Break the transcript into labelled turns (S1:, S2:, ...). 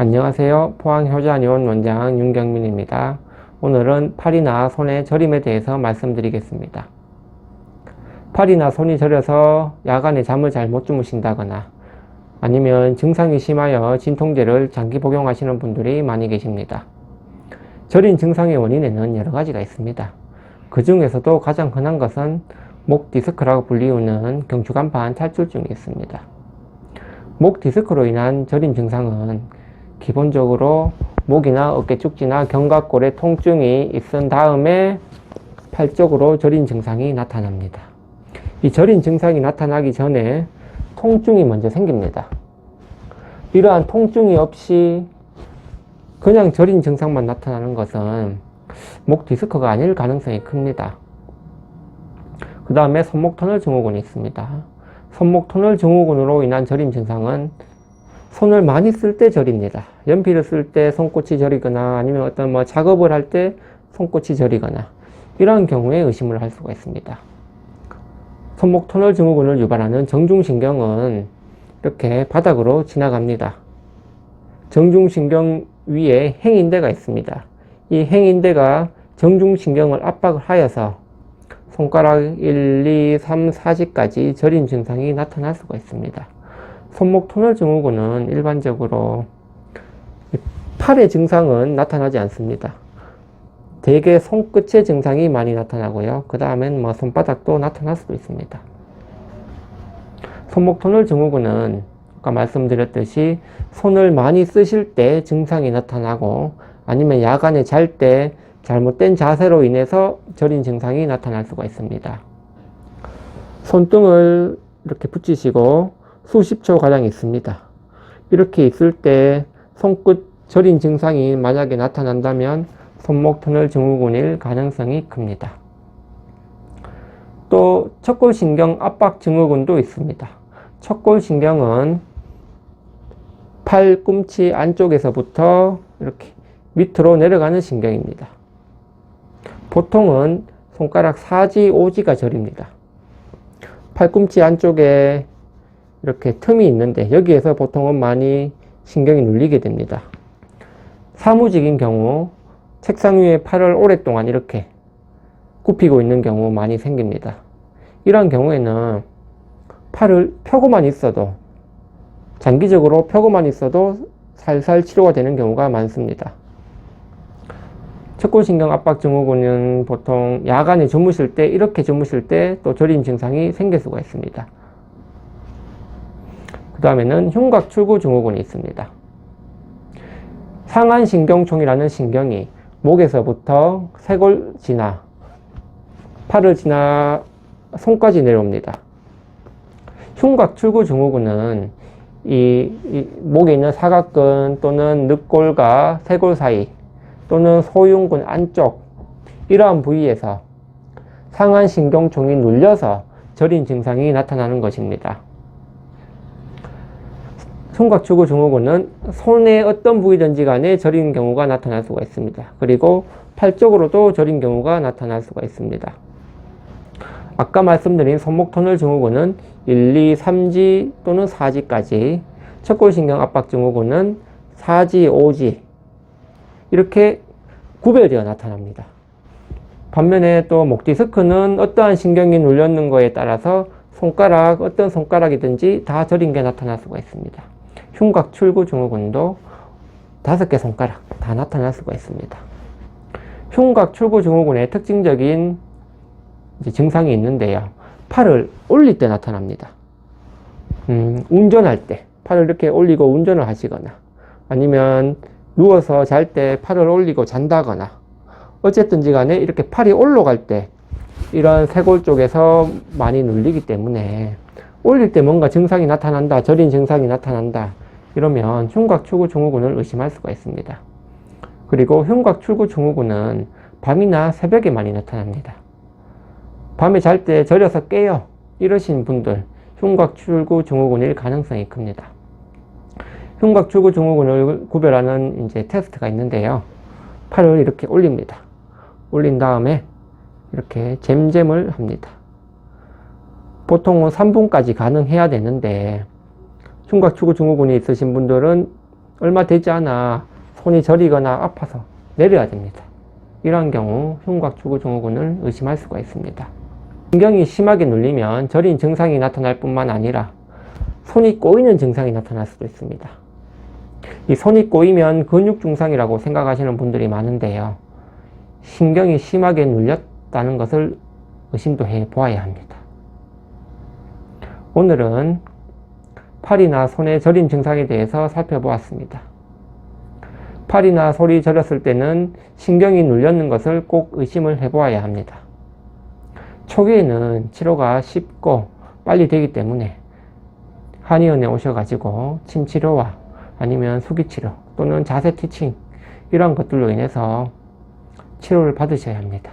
S1: 안녕하세요. 포항효자니온 원장 윤경민입니다. 오늘은 팔이나 손의 저림에 대해서 말씀드리겠습니다. 팔이나 손이 저려서 야간에 잠을 잘 못 주무신다거나 아니면 증상이 심하여 진통제를 장기 복용하시는 분들이 많이 계십니다. 저린 증상의 원인에는 여러 가지가 있습니다. 그 중에서도 가장 흔한 것은 목 디스크라고 불리우는 경추간판 탈출증이 있습니다. 목 디스크로 인한 저림 증상은 기본적으로 목이나 어깨 축지나 견갑골에 통증이 있은 다음에 팔 쪽으로 저린 증상이 나타납니다. 이 저린 증상이 나타나기 전에 통증이 먼저 생깁니다. 이러한 통증이 없이 그냥 저린 증상만 나타나는 것은 목 디스크가 아닐 가능성이 큽니다. 그 다음에 손목 터널 증후군이 있습니다. 손목 터널 증후군으로 인한 저림 증상은 손을 많이 쓸때 저립니다. 연필을 쓸 때 손끝이 저리거나 아니면 어떤 뭐 작업을 할 때 손끝이 저리거나 이런 경우에 의심을 할 수가 있습니다. 손목 터널 증후군을 유발하는 정중신경은 이렇게 바닥으로 지나갑니다. 정중신경 위에 행인대가 있습니다. 이 행인대가 정중신경을 압박을 하여서 손가락 1, 2, 3, 4지까지 저린 증상이 나타날 수가 있습니다. 손목 터널 증후군은 일반적으로 팔의 증상은 나타나지 않습니다. 대개 손끝의 증상이 많이 나타나고요. 그 다음엔 뭐 손바닥도 나타날 수도 있습니다. 손목 터널 증후군은 아까 말씀드렸듯이 손을 많이 쓰실 때 증상이 나타나고 아니면 야간에 잘 때 잘못된 자세로 인해서 저린 증상이 나타날 수가 있습니다. 손등을 이렇게 붙이시고 수십 초 가량 있습니다. 이렇게 있을 때 손끝 저린 증상이 만약에 나타난다면 손목 터널 증후군일 가능성이 큽니다. 또 척골신경 압박 증후군도 있습니다. 척골신경은 팔 꿈치 안쪽에서부터 이렇게 밑으로 내려가는 신경입니다. 보통은 손가락 4지, 5지가 저립니다. 팔꿈치 안쪽에 이렇게 틈이 있는데 여기에서 보통은 많이 신경이 눌리게 됩니다. 사무직인 경우 책상 위에 팔을 오랫동안 이렇게 굽히고 있는 경우 많이 생깁니다. 이러한 경우에는 팔을 펴고만 있어도 장기적으로 펴고만 있어도 살살 치료가 되는 경우가 많습니다. 척골신경 압박 증후군은 보통 야간에 주무실 때 이렇게 주무실 때 또 저림 증상이 생길 수가 있습니다. 그 다음에는 흉곽 출구 증후군이 있습니다. 상안신경총이라는 신경이 목에서부터 쇄골 지나 팔을 지나 손까지 내려옵니다. 흉곽 출구 증후군은 이, 이 목에 있는 사각근 또는 늑골과 쇄골 사이 또는 소흉근 안쪽 이러한 부위에서 상안신경총이 눌려서 저린 증상이 나타나는 것입니다. 흉곽출구 증후군은 손의 어떤 부위든지 간에 저린 경우가 나타날 수가 있습니다. 그리고 팔 쪽으로도 저린 경우가 나타날 수가 있습니다. 아까 말씀드린 손목 터널 증후군은 1, 2, 3지 또는 4지까지 척골신경 압박 증후군은 4지, 5지 이렇게 구별되어 나타납니다. 반면에 또 목 디스크는 어떠한 신경이 눌렸는 거에 따라서 손가락, 어떤 손가락이든지 다 저린 게 나타날 수가 있습니다. 흉곽 출구 증후군도 다섯 개 손가락 다 나타날 수가 있습니다. 흉곽 출구 증후군의 특징적인 증상이 있는데요. 팔을 올릴 때 나타납니다. 음, 운전할 때 팔을 이렇게 올리고 운전을 하시거나 아니면 누워서 잘 때 팔을 올리고 잔다거나 어쨌든지 간에 이렇게 팔이 올라갈 때 이런 쇄골 쪽에서 많이 눌리기 때문에 올릴 때 뭔가 증상이 나타난다, 저린 증상이 나타난다 이러면 흉곽 출구 증후군을 의심할 수가 있습니다. 그리고 흉곽 출구 증후군은 밤이나 새벽에 많이 나타납니다. 밤에 잘때 저려서 깨요 이러신 분들 흉곽 출구 증후군일 가능성이 큽니다. 흉곽 출구 증후군을 구별하는 이제 테스트가 있는데요. 팔을 이렇게 올립니다. 올린 다음에 이렇게 잼잼을 합니다. 보통은 3분까지 가능해야 되는데 흉곽 출구 증후군이 있으신 분들은 얼마 되지 않아 손이 저리거나 아파서 내려야 됩니다. 이러한 경우 흉곽주구증후군을 의심할 수가 있습니다. 신경이 심하게 눌리면 저린 증상이 나타날 뿐만 아니라 손이 꼬이는 증상이 나타날 수도 있습니다. 이 손이 꼬이면 근육 증상이라고 생각하시는 분들이 많은데요. 신경이 심하게 눌렸다는 것을 의심도 해 보아야 합니다. 오늘은 팔이나 손의 저림 증상에 대해서 살펴보았습니다. 팔이나 손이 저렸을 때는 신경이 눌렸는 것을 꼭 의심을 해보아야 합니다. 초기에는 치료가 쉽고 빨리 되기 때문에 한의원에 오셔가지고 침치료와 아니면 수기치료 또는 자세 티칭 이러한 것들로 인해서 치료를 받으셔야 합니다.